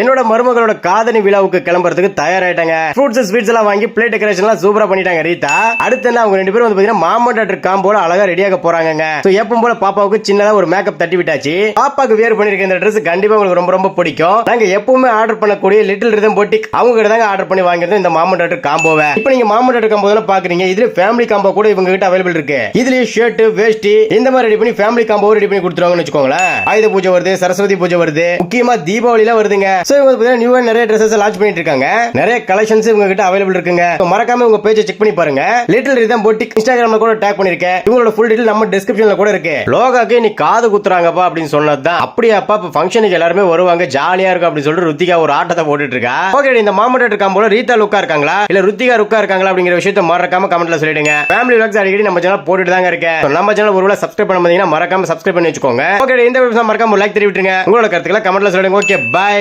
என்னோட மருமகளோட காதணி விழாவுக்கு கிளம்புறதுக்கு தயாராயிட்டாங்க. ஃப்ரூட்ஸ் ஸ்வீட்ஸ் எல்லாம் வாங்கி பிளேட் டெக்கரேஷன் எல்லாம் சூப்பரா பண்ணிட்டாங்க ரீதா அடுத்து என்ன அவங்க ரெண்டு பேரும் வந்து பாத்தீங்கன்னா மாமன் டாக்டர் காம்போல அழகா ரெடியாக போறாங்க ஸோ எப்பவும் போல பாப்பாவுக்கு சின்னதா ஒரு மேக்கப் தட்டி விட்டாச்சு. பாப்பாக்கு வேர் பண்ணிருக்க இந்த ட்ரெஸ் கண்டிப்பா உங்களுக்கு ரொம்ப ரொம்ப பிடிக்கும். நாங்க எப்பவுமே ஆர்டர் பண்ணக்கூடிய லிட்டில் ரிதம் போட்டி அவங்க கிட்ட தாங்க ஆர்டர் பண்ணி வாங்குறது இந்த மாமன் டாக்டர் காம்போவை இப்போ நீங்க மாமன் டாக்டர் காம்போ தான் பாக்குறீங்க? இதுல ஃபேமிலி காம்போ கூட இவங்க கிட்ட அவைலபிள் இருக்கு. இதுலயே ஷர்ட் வேஷ்டி இந்த மாதிரி ரெடி பண்ணி ஃபேமிலி காம்போ ரெடி பண்ணி கொடுத்துருவாங்கன்னு வச்சுக்கோங்களேன். ஆயுத பூஜை வருது சரஸ்வதி பூஜை வருது. முக்கியமா தீபாவளிலாம் வருதுங்க. சோ இவங்க பாத்தீங்கன்னா நியூவா நிறைய ட்ரெஸ்ஸஸ் லான்ச் பண்ணிட்டு இருக்காங்க நிறைய கலெக்ஷன்ஸ் இவங்க கிட்ட அவைலபிள் இருக்குங்க. மறக்காம உங்க பேஜை செக் பண்ணி பாருங்க. லிட்டில் ரிதம் போட்டி இன்ஸ்டாகிராம்ல கூட டேக் பண்ணிருக்கேன். இவங்களோட ஃபுல் டீடைல் நம்ம டிஸ்கிரிப்ஷன்ல கூட இருக்கு. லோகாக்கு நீ காது குத்துறாங்கப்பா அப்படின்னு சொன்னதுதான். அப்படியாப்பா இப்ப ஃபங்க்ஷனுக்கு எல்லாருமே வருவாங்க. ஜாலியா இருக்கும் அப்படின்னு சொல்லிட்டு ருத்திகா ஒரு ஆட்டத்தை போட்டுட்டு இருக்கா ஓகே இந்த மாமட்டம் இருக்காம போல ரீதா லுக்கா இருக்காங்களா? இல்ல ருத்திகா ருக்கா இருக்காங்களா அப்படிங்கிற விஷயத்த மறக்காம கமெண்ட்ல சொல்லிடுங்க. ஃபேமிலி vlogs அடிக்கடி நம்ம சேனல் போட்டுட்டு தாங்க இருக்கேன். நம்ம சேனல் ஒருவேளை சப்ஸ்கிரைப் பண்ண மாட்டீங்கன்னா மறக்காம சப்ஸ்கிரைப் பண்ணி வச்சுக்கோங்க. ஓகே இந்த வீடியோ மறக்காம லைக் தெரிவிட்டுருங்க. உங்களோட கருத்துக்களை கமெண்ட்ல சொல்லுங்க ஓகே பை